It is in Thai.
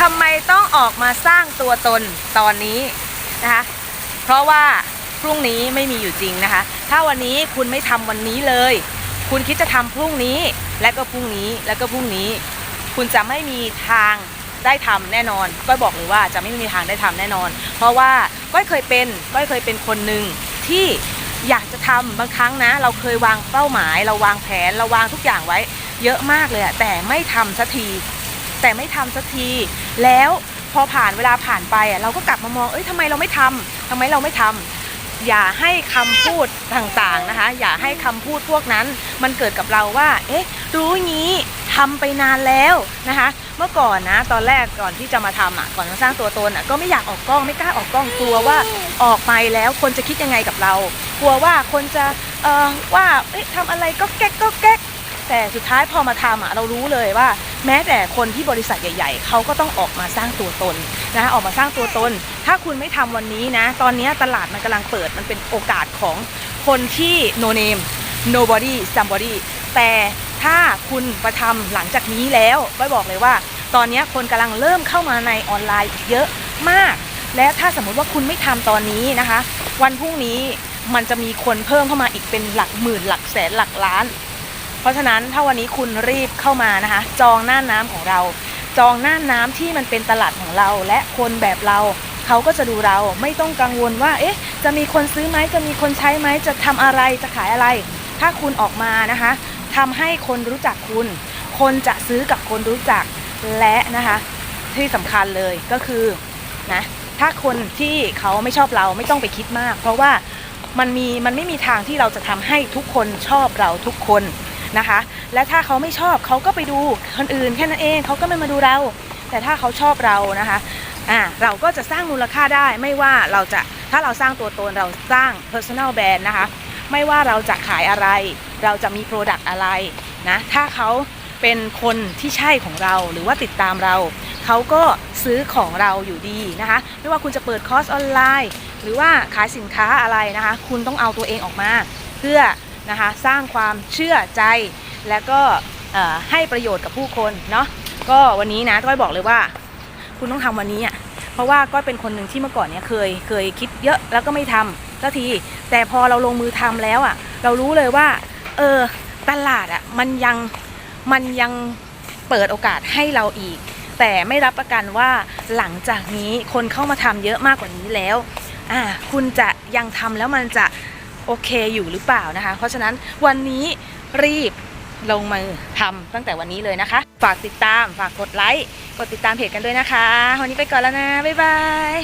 ทำไมต้องออกมาสร้างตัวตนตอนนี้นะคะเพราะว่าพรุ่งนี้ไม่มีอยู่จริงนะคะ ถ้าวันนี้คุณไม่ทำวันนี้เลย คุณคิดจะทำพรุ่งนี้และก็พรุ่งนี้และก็พรุ่งนี้ คุณจะไม่มีทางได้ทำแน่นอนก้อยบอกเลยว่าจะไม่มีทางได้ทำแน่นอน เพราะว่าก้อยเคยเป็นก้อยเคยเป็นคนหนึ่งที่อยากจะทำบางครั้งนะ เราเคยวางเป้าหมาย เราวางแผนเราวางทุกอย่างไว้ เยอะมากเลยอะแต่ไม่ทำสักที แต่ไม่ทำสักที แล้วพอผ่านเวลาผ่านไปอะเราก็กลับมามองเอ้ยทำไมเราไม่ทำทำไมเราไม่ทำอย่าให้คำพูดต่างๆนะคะ อย่าให้คำพูดพวกนั้น มันเกิดกับเราว่า เอ๊ะ รู้งี้ทำไปนานแล้วนะคะ เมื่อก่อนนะ ตอนแรกก่อนที่จะมาทำอะก่อนมาสร้างตัวตนอะก็ไม่อยากออกกล้องไม่กล้าออกกล้องกลัวว่าออกไปแล้วคนจะคิดยังไงกับเรา กลัวว่าคนจะเออว่าเอ๊ะทำอะไรก็แก๊กก็แก๊ก แต่สุดท้ายพอมาทำอะเรารู้เลยว่า แม้แต่คนที่บริษัทใหญ่ ๆเขาก็ต้องออกมาสร้างตัวตนนะออกมาสร้างตัวตน ถ้าคุณไม่ทำวันนี้นะ ตอนนี้ตลาดมันกำลังเปิดมันเป็นโอกาสของคนที่ no name nobody somebody แต่ถ้าคุณประทำหลังจากนี้แล้วก็บอกเลยว่า ตอนนี้คนกำลังเริ่มเข้ามาในออนไลน์อีกเยอะมาก และถ้าสมมุติว่าคุณไม่ทำตอนนี้นะคะ วันพรุ่งนี้มันจะมีคนเพิ่มเข้ามาอีกเป็นหลักหมื่นหลักแสนหลักล้าน ราะฉะนั้นถ้าวันนี้คุณรีบเข้ามานะคะ จองหน้าน้ำของเรา จองหน้าน้ำที่มันเป็นตลาดของเรา และคนแบบเราเขาก็จะดูเราไม่ต้องกังวลว่า เอ๊ะ จะมีคนซื้อไหมจะมีคนใช้ไหมจะทำอะไรจะขายอะไร ถ้าคุณออกมานะคะทำให้คนรู้จักคุณ คนจะซื้อกับคนรู้จักและนะคะที่สำคัญเลยก็คือนะถ้าคนที่เขาไม่ชอบเราไม่ต้องไปคิดมาก เพราะว่ามันมีมันไม่มีทางที่เราจะทำให้ทุกคนชอบเราทุกคน นะคะ และถ้าเขาไม่ชอบเขาก็ไปดูคนอื่นแค่นั้นเองเขาก็ไม่มาดูเรา แต่ถ้าเขาชอบเรานะคะอ่าเราก็จะสร้างมูลค่าได้ไม่ว่าเราจะถ้าเราสร้างตัวตนเราสร้าง personal brand นะคะ ไม่ว่าเราจะขายอะไร เราจะมี product อะไรนะถ้าเขาเป็นคนที่ใช่ของเราหรือว่าติดตามเรา เขาก็ซื้อของเราอยู่ดีนะคะ ไม่ว่าคุณจะเปิดคอร์สออนไลน์ หรือว่าขายสินค้าอะไรนะคะ คุณต้องเอาตัวเองออกมา เพื่อ นะคะสร้างความเชื่อใจ และก็ให้ประโยชน์กับผู้คนเนาะก็วันนี้นะก้อยบอกเลยว่า คุณต้องทำวันนี้อะเพราะว่าก้อยเป็นคนหนึ่งที่เมื่อก่อนเนี่ยเคยเคยคิดเยอะแล้วก็ไม่ทำสักที แต่พอเราลงมือทำแล้วอะ เรารู้เลยว่า เออตลาดอะมันยังมันยังเปิดโอกาสให้เราอีก แต่ไม่รับประกันว่าหลังจากนี้คนเข้ามาทำเยอะมากกว่านี้แล้วอ่าคุณจะยังทำแล้วมันจะ โอเคอยู่หรือเปล่านะคะ เพราะฉะนั้นวันนี้รีบลงมือทำตั้งแต่วันนี้เลยนะคะ ฝากติดตามฝากกดไลค์ กดติดตามเพจกันด้วยนะคะ วันนี้ไปก่อนแล้วนะ บ๊ายบาย